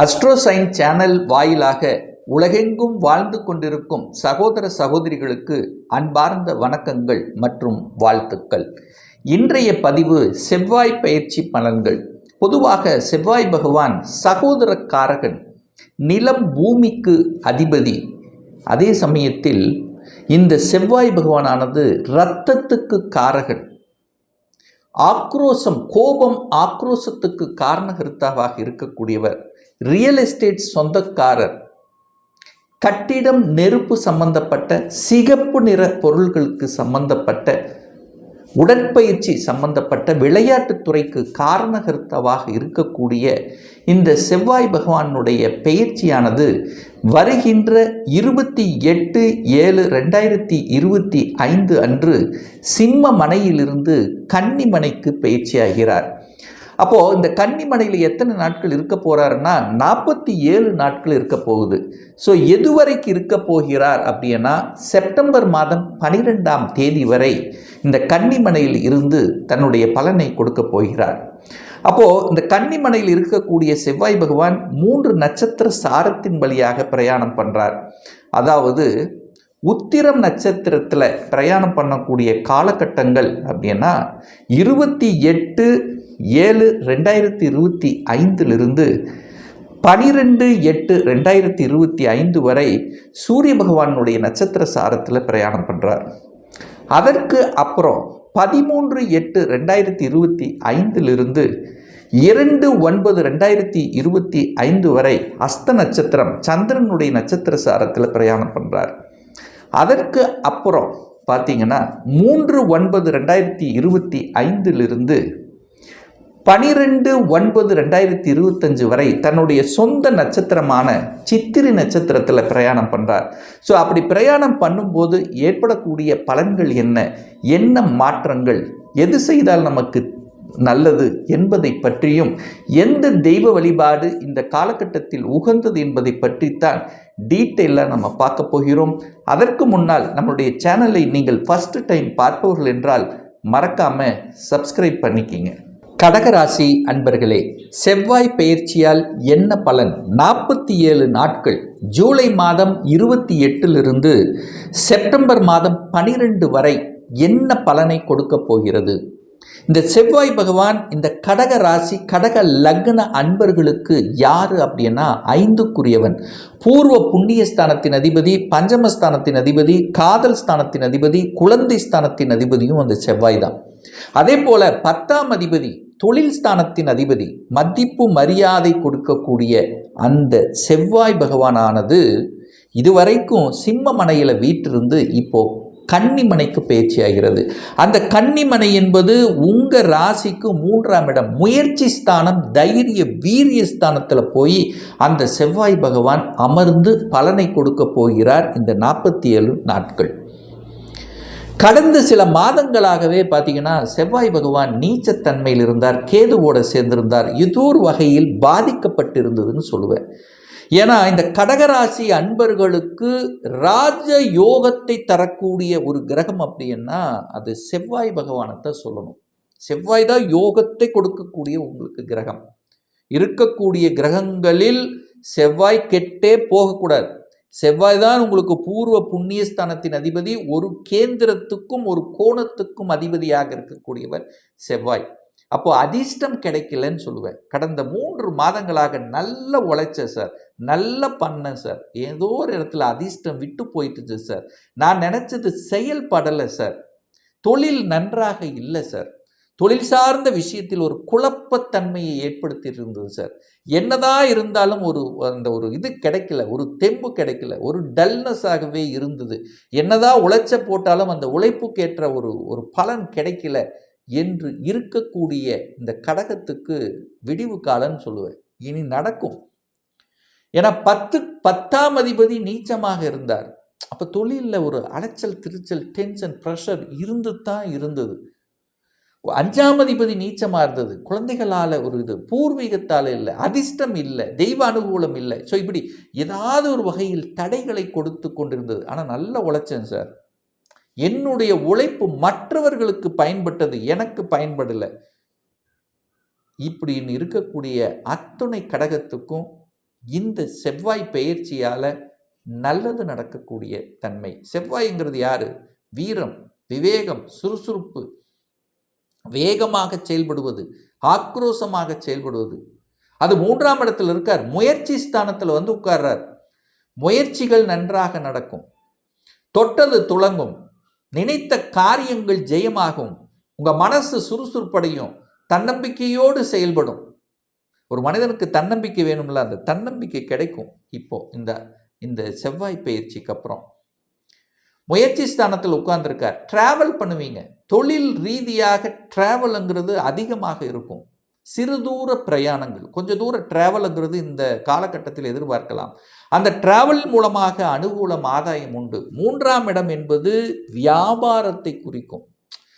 அஸ்ட்ரோசைன் channel வாயிலாக உலகெங்கும் வாழ்ந்து கொண்டிருக்கும் சகோதர சகோதரிகளுக்கு அன்பார்ந்த வணக்கங்கள் மற்றும் வாழ்த்துக்கள். இன்றைய பதிவு செவ்வாய் பயிற்சி பலன்கள். பொதுவாக செவ்வாய் பகவான் சகோதரக்காரகன் நிலம் பூமிக்கு அதிபதி. அதே சமயத்தில் இந்த செவ்வாய் பகவானானது இரத்தத்துக்கு காரகன். ஆக்ரோசம் கோபம் ஆக்ரோசத்துக்கு காரணகர்த்தாவாக இருக்கக்கூடியவர். ரியல் எஸ்டேட் சொந்தக்காரர் கட்டிடம் நெருப்பு சம்பந்தப்பட்ட சிகப்பு நிற பொருள்களுக்கு சம்பந்தப்பட்ட உடற்பயிற்சி சம்பந்தப்பட்ட விளையாட்டுத்துறைக்கு காரணகர்த்தவாக இருக்கக்கூடிய இந்த செவ்வாய் பகவானுடைய பெயர்ச்சியானது வருகின்ற இருபத்தி எட்டு ஏழு ரெண்டாயிரத்தி இருபத்தி ஐந்து அன்று சிம்ம மனையிலிருந்து கன்னிமனைக்கு பயிற்சியாகிறார் அப்போது இந்த கன்னிமனையில் எத்தனை நாட்கள் இருக்க போகிறாருன்னா நாற்பத்தி ஏழு நாட்கள் இருக்க போகுது. ஸோ எதுவரைக்கு இருக்க போகிறார் அப்படின்னா செப்டம்பர் மாதம் பனிரெண்டாம் தேதி வரை இந்த கன்னிமனையில் இருந்து தன்னுடைய பலனை கொடுக்க போகிறார். அப்போது இந்த கன்னிமனையில் இருக்கக்கூடிய செவ்வாய் பகவான் மூன்று நட்சத்திர சாரத்தின் வழியாக பிரயாணம் பண்ணுறார் அதாவது உத்திரம் நட்சத்திரத்தில் பிரயாணம் பண்ணக்கூடிய காலகட்டங்கள் அப்படின்னா இருபத்தி எட்டு ஏழு ரெண்டாயிரத்தி இருபத்தி ஐந்திலிருந்து பனிரெண்டு எட்டு ரெண்டாயிரத்தி இருபத்தி ஐந்து வரை சூரிய பகவானுடைய நட்சத்திர சாரத்தில் பிரயாணம் பண்ணுறார் அதற்கு அப்புறம் பதிமூன்று எட்டு ரெண்டாயிரத்தி இருபத்தி ஐந்திலிருந்து இரண்டு ஒன்பது ரெண்டாயிரத்தி இருபத்தி ஐந்து வரை அஸ்த நட்சத்திரம் சந்திரனுடைய நட்சத்திர சாரத்தில் பிரயாணம் பண்ணுறார் அதற்கு அப்புறம் பார்த்தீங்கன்னா மூன்று ஒன்பது ரெண்டாயிரத்தி இருபத்தி ஐந்திலிருந்து பனிரெண்டு ஒன்பது ரெண்டாயிரத்தி இருபத்தஞ்சு வரை தன்னுடைய சொந்த நட்சத்திரமான சித்திரை நட்சத்திரத்தில் பிரயாணம் பண்ணுறார் ஸோ அப்படி பிரயாணம் பண்ணும்போது ஏற்படக்கூடிய பலன்கள் என்ன? என்ன மாற்றங்கள்? எது செய்தால் நமக்கு நல்லது என்பதை பற்றியும் எந்த தெய்வ வழிபாடு இந்த காலகட்டத்தில் உகந்தது என்பதை பற்றித்தான் டீட்டெயிலாக நம்ம பார்க்க போகிறோம். அதற்கு முன்னால் நம்மளுடைய சேனலை நீங்கள் ஃபஸ்ட்டு டைம் பார்ப்பவர்கள் என்றால் மறக்காமல் சப்ஸ்கிரைப் பண்ணிக்கிங்க. கடகராசி அன்பர்களே செவ்வாய் பயிற்சியால் என்ன பலன்? நாற்பத்தி ஏழு நாட்கள் ஜூலை மாதம் இருபத்தி எட்டிலிருந்து செப்டம்பர் மாதம் பனிரெண்டு வரை என்ன பலனை கொடுக்க போகிறது? இந்த செவ்வாய் பகவான் இந்த கடக ராசி கடக லக்ன அன்பர்களுக்கு யார் அப்படின்னா ஐந்துக்குரியவன். பூர்வ புண்ணிய ஸ்தானத்தின் அதிபதி பஞ்சமஸ்தானத்தின் அதிபதி காதல் ஸ்தானத்தின் அதிபதி குழந்தை ஸ்தானத்தின் அதிபதியும் அந்த செவ்வாய் தான். அதே போல பத்தாம் அதிபதி தொழில் ஸ்தானத்தின் அதிபதி மதிப்பு மரியாதை கொடுக்கக்கூடிய அந்த செவ்வாய் பகவானானது இதுவரைக்கும் சிம்ம மனையில் வீட்டிருந்து இப்போ கன்னிமனைக்கு பயிற்சி ஆகிறது அந்த கன்னிமனை என்பது உங்கள் ராசிக்கு மூன்றாம் இடம். முயற்சி ஸ்தானம் தைரிய வீரிய ஸ்தானத்தில் போய் அந்த செவ்வாய் பகவான் அமர்ந்து பலனை கொடுக்க போகிறார் இந்த நாற்பத்தி ஏழு நாட்கள். கடந்த சில மாதங்களாகவே பார்த்தீங்கன்னா செவ்வாய் பகவான் நீச்சத்தன்மையில் இருந்தார் கேதுவோடு சேர்ந்திருந்தார். ஏதோ ஒரு வகையில் பாதிக்கப்பட்டிருந்ததுன்னு சொல்லுவேன். ஏன்னா இந்த கடகராசி அன்பர்களுக்கு ராஜ யோகத்தை தரக்கூடிய ஒரு கிரகம் அப்படின்னா அது செவ்வாய் பகவானத்தை சொல்லணும். செவ்வாய் தான் யோகத்தை கொடுக்கக்கூடிய உங்களுக்கு கிரகம். இருக்கக்கூடிய கிரகங்களில் செவ்வாய் கெட்டே போகக்கூடாது. செவ்வாய் தான் உங்களுக்கு பூர்வ புண்ணியஸ்தானத்தின் அதிபதி. ஒரு கேந்திரத்துக்கும் ஒரு கோணத்துக்கும் அதிபதியாக இருக்கக்கூடியவர் செவ்வாய். அப்போது அதிர்ஷ்டம் கிடைக்கலன்னு சொல்லுவேன். கடந்த மூன்று மாதங்களாக நல்ல உழைச்சேன் சார். நல்ல பண்ணேன் சார். ஏதோ ஒரு இடத்துல அதிர்ஷ்டம் விட்டு போயிட்டுச்சு சார். நான் நினச்சது செயல்படலை சார். தொழில் நன்றாக இல்லை சார். தொழில் சார்ந்த விஷயத்தில் ஒரு குழப்பத்தன்மையை ஏற்படுத்தி இருந்தது சார். என்னதான் இருந்தாலும் ஒரு அந்த ஒரு இது கிடைக்கல ஒரு தெம்பு கிடைக்கல ஒரு டல்னஸாகவே இருந்தது. என்னதான் உழைச்ச போட்டாலும் அந்த உழைப்புக்கேற்ற ஒரு ஒரு பலன் கிடைக்கல. என்று இருக்கக்கூடிய இந்த கடகத்துக்கு விடிவு காலன்னு சொல்லுவேன் இனி நடக்கும். ஏன்னா பத்து பத்தாம் அதிபதி நீச்சமாக இருந்தார். அப்போ தொழிலில் ஒரு அலைச்சல் திருச்சல் டென்ஷன் ப்ரெஷர் இருந்து தான் இருந்தது. அஞ்சாம் அதிபதி நீச்சமாக இருந்தது. குழந்தைகளால் ஒரு இது பூர்வீகத்தால் இல்லை அதிர்ஷ்டம் இல்லை தெய்வ அனுகூலம் இல்லை. ஸோ இப்படி ஏதாவது ஒரு வகையில் தடைகளை கொடுத்து கொண்டிருந்தது. ஆனால் நல்ல உழைச்சேன் சார் என்னுடைய உழைப்பு மற்றவர்களுக்கு பயன்பட்டது எனக்கு பயன்படலை. இப்படின்னு இருக்கக்கூடிய அத்துணை கடகத்துக்கும் இந்த செவ்வாய் பெயர்ச்சியால் நல்லது நடக்கக்கூடிய தன்மை. செவ்வாய்ங்கிறது யாரு? வீரம் விவேகம் சுறுசுறுப்பு. வேகமாக செயல்படுவது ஆக்ரோஷமாக செயல்படுவது. அது மூன்றாம் இடத்துல இருக்கார். முயற்சி ஸ்தானத்தில் வந்து உட்கார்றார். முயற்சிகள் நன்றாக நடக்கும். தொட்டது துளங்கும். நினைத்த காரியங்கள் ஜெயமாகும். உங்கள் மனசு சுறுசுறுப்படையும். தன்னம்பிக்கையோடு செயல்படும். ஒரு மனிதனுக்கு தன்னம்பிக்கை வேணும்ல அந்த தன்னம்பிக்கை கிடைக்கும். இப்போ இந்த இந்த செவ்வாய் பயிற்சிக்கு அப்புறம். முயற்சி ஸ்தானத்தில் உட்கார்ந்துருக்கார். ட்ராவல் பண்ணுவீங்க. தொழில் ரீதியாக ட்ராவலுங்கிறது அதிகமாக இருக்கும். சிறு தூர பிரயாணங்கள் கொஞ்சம் தூர ட்ராவலுங்கிறது இந்த காலகட்டத்தில் எதிர்பார்க்கலாம். அந்த டிராவல் மூலமாக அனுகூலம் ஆதாயம் உண்டு. மூன்றாம் இடம் என்பது வியாபாரத்தை குறிக்கும்.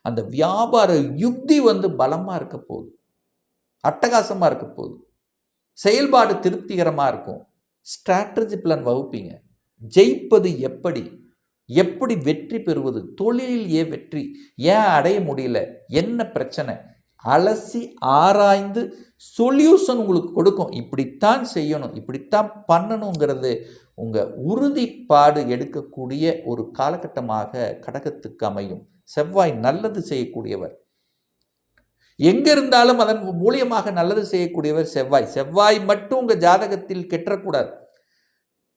அந்த வியாபார யுக்தி வந்து பலமாக இருக்க போகுது. அட்டகாசமாக இருக்க போகுது. செயல்பாடு திருப்திகரமாக இருக்கும். ஸ்ட்ராட்டஜி பிளான் வகுப்பீங்க. ஜெயிப்பது எப்படி? எப்படி வெற்றி பெறுவது? தொழிலில் ஏன் வெற்றி? ஏன் அடைய முடியல? என்ன பிரச்சனை? அலசி ஆராய்ந்து சொல்யூஷன் உங்களுக்கு கொடுக்கும். இப்படித்தான் செய்யணும். இப்படித்தான் பண்ணணுங்கிறது உங்கள் உறுதிப்பாடு எடுக்கக்கூடிய ஒரு காலகட்டமாக கடகத்துக்கு அமையும். செவ்வாய் நல்லது செய்யக்கூடியவர். எங்க இருந்தாலும் அதன் மூலியமாக நல்லது செய்யக்கூடியவர் செவ்வாய். செவ்வாய் மட்டும் உங்கள் ஜாதகத்தில் கெட்டக்கூடாது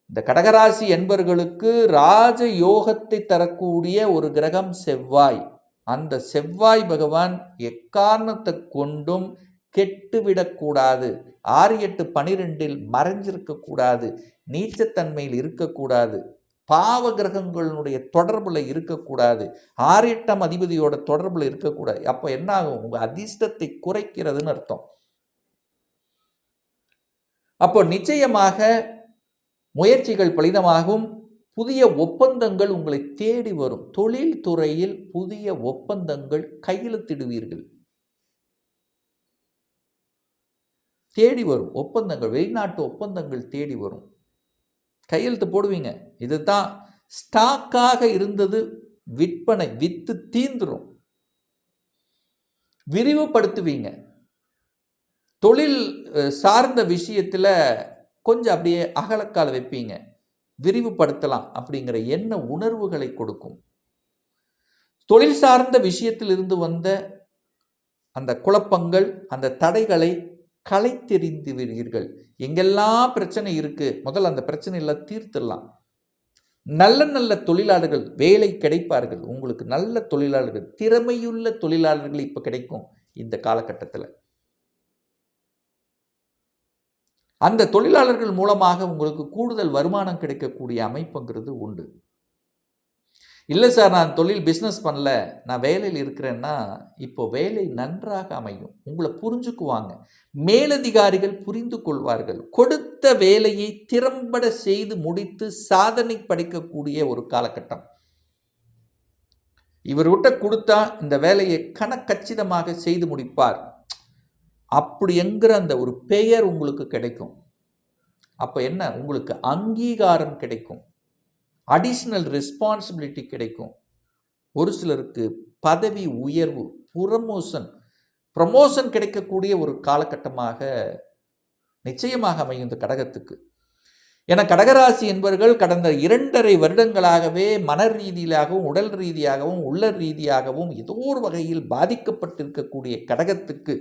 இந்த கடகராசி என்பவர்களுக்கு ராஜ யோகத்தை தரக்கூடிய ஒரு கிரகம் செவ்வாய். அந்த செவ்வாய் பகவான் எக்காரணத்தை கொண்டும் கெட்டுவிடக்கூடாது ஆறு எட்டு பனிரெண்டில் மறைஞ்சிருக்கக்கூடாது நீச்சத்தன்மையில் இருக்கக்கூடாது பாவ கிரகங்களுடைய தொடர்பில் இருக்கக்கூடாது ஆறு எட்டாம் அதிபதியோட தொடர்பில் இருக்கக்கூடாது அப்போ என்ன ஆகும் உங்கள் அதிர்ஷ்டத்தை குறைக்கிறதுன்னு அர்த்தம். அப்போ நிச்சயமாக முயற்சிகள் பலிதமாகும். புதிய ஒப்பந்தங்கள் உங்களை தேடி வரும். தொழில் துறையில் புதிய ஒப்பந்தங்கள் கையெழுத்திடுவீர்கள். தேடி வரும் ஒப்பந்தங்கள் வெளிநாட்டு ஒப்பந்தங்கள் தேடி வரும். கையெழுத்து போடுவீங்க. இதுதான் ஸ்டாக்காக இருந்தது விற்பனை வித்து தீந்துரும். விரிவுபடுத்துவீங்க. தொழில் சார்ந்த விஷயத்தில் கொஞ்சம் அப்படியே அகலக்கால் வைப்பீங்க. விரிவுபடுத்தலாம் அப்படிங்கிற எண்ண உணர்வுகளை கொடுக்கும். தொழில் சார்ந்த விஷயத்திலிருந்து வந்த அந்த குழப்பங்கள் அந்த தடைகளை களைத்தெறிந்துவீர்கள் எங்கெல்லாம் பிரச்சனை இருக்குது முதல்ல அந்த பிரச்சனையில் தீர்த்துடலாம். நல்ல நல்ல தொழிலாளர்கள் வேலை கிடைப்பார்கள். உங்களுக்கு நல்ல தொழிலாளர்கள் திறமையுள்ள தொழிலாளர்கள் இப்போ கிடைக்கும் இந்த காலகட்டத்தில். அந்த தொழிலாளர்கள் மூலமாக உங்களுக்கு கூடுதல் வருமானம் கிடைக்கக்கூடிய அமைப்புங்கிறது உண்டு. இல்லை சார் நான் தொழில் பிஸ்னஸ் பண்ணல நான் வேலையில் இருக்கிறேன்னா இப்போ வேலை நன்றாக அமையும். உங்களை புரிஞ்சுக்குவாங்க. மேலதிகாரிகள் புரிந்து கொள்வார்கள். கொடுத்த வேலையை திறம்பட செய்து முடித்து சாதனை படைக்கக்கூடிய ஒரு காலகட்டம். இவர் விட்ட கொடுத்தா இந்த வேலையை கணக்கச்சிதமாக செய்து முடிப்பார். அப்படி என்கிற அந்த ஒரு பெயர் உங்களுக்கு கிடைக்கும். அப்போ என்ன? உங்களுக்கு அங்கீகாரம் கிடைக்கும். அடிஷ்னல் ரெஸ்பான்சிபிலிட்டி கிடைக்கும். ஒரு சிலருக்கு பதவி உயர்வு ப்ரமோஷன் ப்ரமோஷன் கிடைக்கக்கூடிய ஒரு காலகட்டமாக நிச்சயமாக அமையும் இந்த கடகத்துக்கு. என கடகராசி என்பவர்கள் கடந்த இரண்டரை வருடங்களாகவே மன ரீதியிலாகவும் உடல் ரீதியாகவும் உள்ள ரீதியாகவும் ஏதோ ஒரு வகையில் பாதிக்கப்பட்டிருக்கக்கூடிய கடகத்துக்கு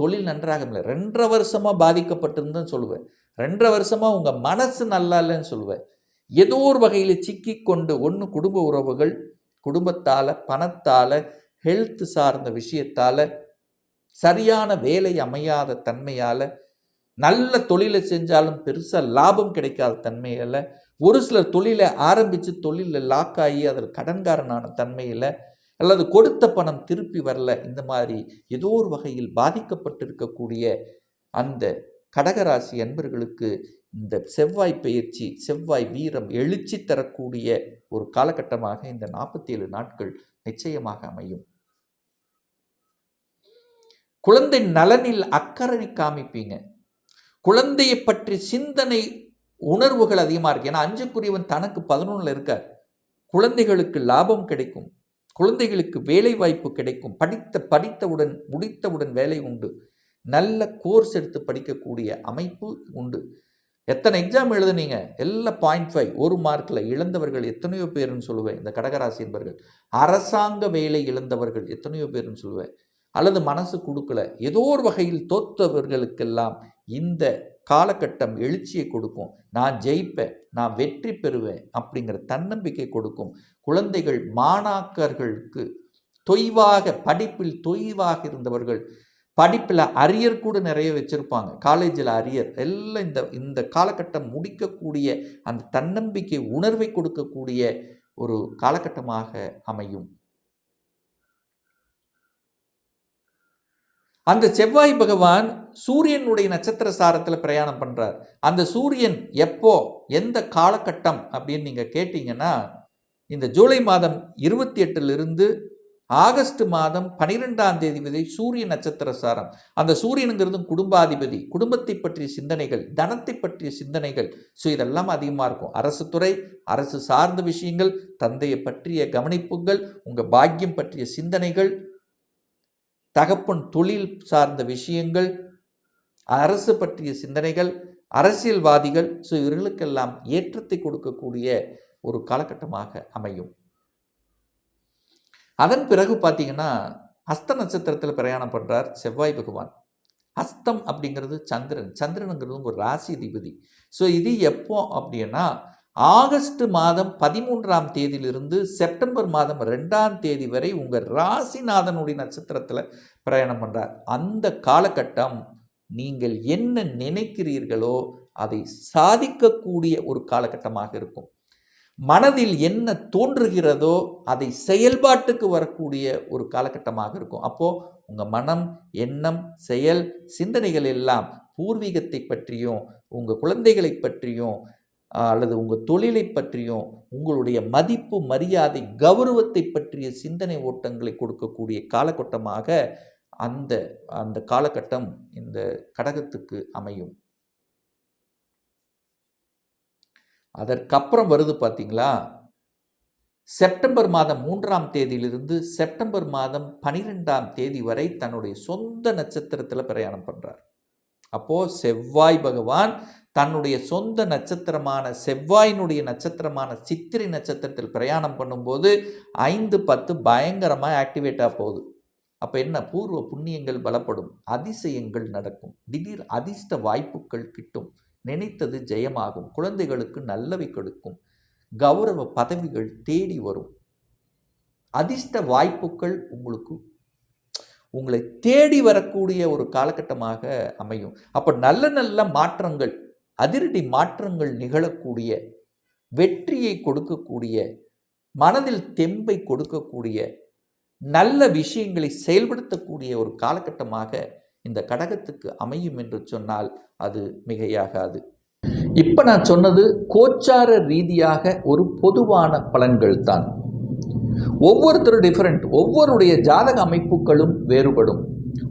தொழில் நன்றாக இல்லை. ரெண்டரை வருஷமாக பாதிக்கப்பட்டிருந்தேன்னு சொல்லுவேன். ரெண்டரை வருஷமாக உங்கள் மனசு நல்லா இல்லைன்னு சொல்லுவேன். ஏதோ ஒரு வகையில் சிக்கி கொண்டு ஒன்று குடும்ப உறவுகள் குடும்பத்தால் பணத்தால் ஹெல்த் சார்ந்த விஷயத்தால் சரியான வேலை அமையாத தன்மையால் நல்ல தொழிலை செஞ்சாலும் பெருசாக லாபம் கிடைக்காத தன்மையில் ஒரு சிலர் தொழிலை ஆரம்பித்து தொழிலில் லாக் ஆகி அதில் கடன்காரனான தன்மையில் அல்லது கொடுத்த பணம் திருப்பி வரல இந்த மாதிரி ஏதோ ஒரு வகையில் பாதிக்கப்பட்டிருக்கக்கூடிய அந்த கடகராசி அன்பர்களுக்கு இந்த செவ்வாய் பயிற்சி செவ்வாய் வீரம் எழுச்சி தரக்கூடிய ஒரு காலகட்டமாக இந்த நாற்பத்தி ஏழு நாட்கள் நிச்சயமாக அமையும். குழந்தை நலனில் அக்கறை காமிப்பீங்க. குழந்தையை பற்றி சிந்தனை உணர்வுகள் அதிகமாக இருக்கு. ஏன்னா அஞ்சுக்குரியவன் தனக்கு பதினொன்றில் இருக்கார். குழந்தைகளுக்கு லாபம் கிடைக்கும். குழந்தைகளுக்கு வேலை வாய்ப்பு கிடைக்கும். படித்த படித்தவுடன் முடித்தவுடன் வேலை உண்டு. நல்ல கோர்ஸ் எடுத்து படிக்கக்கூடிய அமைப்பு உண்டு. எத்தனை எக்ஸாம் எழுதுனீங்க? எல்லாம் பாயிண்ட் ஃபைவ் ஒரு மார்க்கில் இழந்தவர்கள் எத்தனையோ பேருன்னு சொல்லுவேன். இந்த கடகராசி என்பர்கள். அரசாங்க வேலை இழந்தவர்கள் எத்தனையோ பேருன்னு சொல்லுவேன். அல்லது மனசு கொடுக்கல. ஏதோ ஒரு வகையில் தோத்தவர்களுக்கெல்லாம் இந்த காலகட்டம் எழுச்சியை கொடுக்கும். நான் ஜெயிப்பேன் நான் வெற்றி பெறுவேன் அப்படிங்கிற தன்னம்பிக்கை கொடுக்கும். குழந்தைகள் மாணாக்கர்களுக்கு தொய்வாக படிப்பில் தொய்வாக இருந்தவர்கள் படிப்பில் அரியர் கூட நிறைய வச்சுருப்பாங்க. காலேஜில் அரியர் எல்லாம் இந்த இந்த காலகட்டம் முடிக்கக்கூடிய அந்த தன்னம்பிக்கை உணர்வை கொடுக்கக்கூடிய ஒரு காலகட்டமாக அமையும். அந்த செவ்வாய் பகவான் சூரியனுடைய நட்சத்திர சாரத்தில் பிரயாணம் பண்ணுறார் அந்த சூரியன் எப்போ எந்த காலகட்டம் அப்படின்னு நீங்கள் கேட்டிங்கன்னா இந்த ஜூலை மாதம் இருபத்தி எட்டுலேருந்து ஆகஸ்ட் மாதம் பனிரெண்டாம் தேதி வரை சூரிய நட்சத்திர சாரம். அந்த சூரியனுங்கிறதும் குடும்பாதிபதி குடும்பத்தை பற்றிய சிந்தனைகள் தனத்தை பற்றிய சிந்தனைகள். ஸோ இதெல்லாம் அதிகமாக இருக்கும். அரசு துறை அரசு சார்ந்த விஷயங்கள் தந்தையை பற்றிய கவனிப்புகள் உங்கள் பாக்கியம் பற்றிய சிந்தனைகள் தகப்பன் தொழில் சார்ந்த விஷயங்கள் அரசு பற்றிய சிந்தனைகள் அரசியல்வாதிகள் ஸோ இவர்களுக்கெல்லாம் ஏற்றத்தை கொடுக்கக்கூடிய ஒரு காலகட்டமாக அமையும். அதன் பிறகு பார்த்தீங்கன்னா ஹஸ்த நட்சத்திரத்தில் பிரயாணம் பண்ணுறார் செவ்வாய் பகவான். ஹஸ்தம் அப்படிங்கிறது சந்திரன். சந்திரனுங்கிறது ஒரு ராசி அதிபதி. ஸோ இது எப்போ அப்படின்னா ஆகஸ்ட் மாதம் பதிமூன்றாம் தேதியிலிருந்து செப்டம்பர் மாதம் ரெண்டாம் தேதி வரை உங்கள் ராசிநாதனுடைய நட்சத்திரத்தில் பிரயாணம் பண்ணுறார் அந்த காலகட்டம் நீங்கள் என்ன நினைக்கிறீர்களோ அதை சாதிக்கக்கூடிய ஒரு காலகட்டமாக இருக்கும். மனதில் என்ன தோன்றுகிறதோ அதை செயல்பாட்டுக்கு வரக்கூடிய ஒரு காலகட்டமாக இருக்கும். அப்போது உங்கள் மனம் எண்ணம் செயல் சிந்தனைகள் எல்லாம் பூர்வீகத்தை பற்றியும் உங்கள் குழந்தைகளை பற்றியும் அல்லது உங்கள் தொழிலை பற்றியும் உங்களுடைய மதிப்பு மரியாதை கௌரவத்தை பற்றிய சிந்தனை ஓட்டங்களை கொடுக்கக்கூடிய காலகட்டமாக அந்த அந்த காலகட்டம் இந்த கடகத்துக்கு அமையும். அதற்கப்புறம் வருது பார்த்தீங்களா செப்டம்பர் மாதம் மூன்றாம் தேதியிலிருந்து செப்டம்பர் மாதம் பனிரெண்டாம் தேதி வரை தன்னுடைய சொந்த நட்சத்திரத்தில் பிரயாணம் பண்ணுறார் அப்போது செவ்வாய் பகவான் தன்னுடைய சொந்த நட்சத்திரமான செவ்வாயினுடைய நட்சத்திரமான சித்திரை நட்சத்திரத்தில் பிரயாணம் பண்ணும்போது ஐந்து பத்து பயங்கரமாக ஆக்டிவேட்டாக போகுது. அப்போ என்ன? பூர்வ புண்ணியங்கள் பலப்படும் அதிசயங்கள் நடக்கும் திடீர் அதிர்ஷ்ட வாய்ப்புகள் கிட்டும் நினைத்தது ஜெயமாகும் குழந்தைகளுக்கு நல்லவை கொடுக்கும் கௌரவ பதவிகள் தேடி வரும். அதிர்ஷ்ட வாய்ப்புகள் உங்களுக்கு உங்களை தேடி வரக்கூடிய ஒரு காலகட்டமாக அமையும். அப்போ நல்ல நல்ல மாற்றங்கள் அதிரடி மாற்றங்கள் நிகழக்கூடிய வெற்றியை கொடுக்கக்கூடிய மனதில் தெம்பை கொடுக்கக்கூடிய நல்ல விஷயங்களை செயல்படுத்தக்கூடிய ஒரு காலகட்டமாக இந்த கடகத்துக்கு அமையும் என்று சொன்னால் அது மிகையாகாது. இப்போ நான் சொன்னது கோச்சார ரீதியாக ஒரு பொதுவான பலன்கள் தான் ஒவ்வொருத்தரும் டிஃப்ரெண்ட் ஒவ்வொருடைய ஜாதக அமைப்புகளும் வேறுபடும்.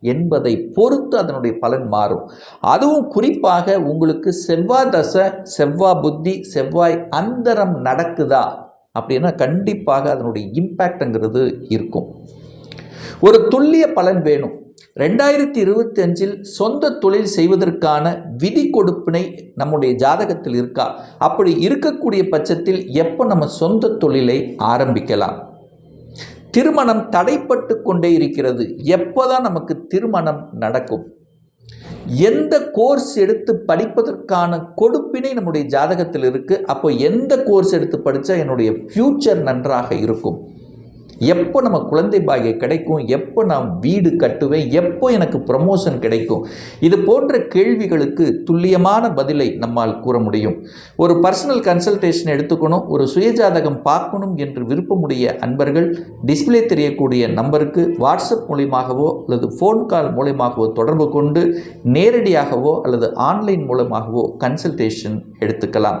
என்பதை பொறுத்து அதனுடைய பலன் மாறும். அதுவும் குறிப்பாக உங்களுக்கு செவ்வாய் தசை செவ்வாய் புத்தி செவ்வாய் அந்தரம் நடக்குதா அப்படின்னா கண்டிப்பாக அதனுடைய இம்பேக்டுங்கிறது இருக்கும். ஒரு துல்லிய பலன் வேணும். ரெண்டாயிரத்தி இருபத்தி அஞ்சில் சொந்த தொழில் செய்வதற்கான விதி கொடுப்பினை நம்முடைய ஜாதகத்தில் இருக்கா? அப்படி இருக்கக்கூடிய பட்சத்தில் எப்போ நம்ம சொந்த தொழிலை ஆரம்பிக்கலாம்? திருமணம் தடைப்பட்டு கொண்டே இருக்கிறது. எப்போதான் நமக்கு திருமணம் நடக்கும்? எந்த கோர்ஸ் எடுத்து படிப்பதற்கான கொடுப்பினை நம்முடைய ஜாதகத்தில் இருக்குது அப்போ எந்த கோர்ஸ் எடுத்து படித்தா என்னுடைய ஃப்யூச்சர் நன்றாக இருக்கும்? எப்போ நம்ம குழந்தை பாகியம் கிடைக்கும்? எப்போ நான் வீடு கட்டுவேன்? எப்போ எனக்கு ப்ரமோஷன் கிடைக்கும்? இது போன்ற கேள்விகளுக்கு துல்லியமான பதிலை நம்மால் கூற முடியும். ஒரு பர்சனல் கன்சல்டேஷன் எடுத்துக்கணும் ஒரு சுயஜாதகம் பார்க்கணும் என்று விருப்பமுடைய அன்பர்கள் டிஸ்பிளே தெரியக்கூடிய நம்பருக்கு வாட்ஸ்அப் மூலியமாகவோ அல்லது ஃபோன் கால் மூலியமாகவோ தொடர்பு கொண்டு நேரடியாகவோ அல்லது ஆன்லைன் மூலமாகவோ கன்சல்டேஷன் எடுத்துக்கலாம்.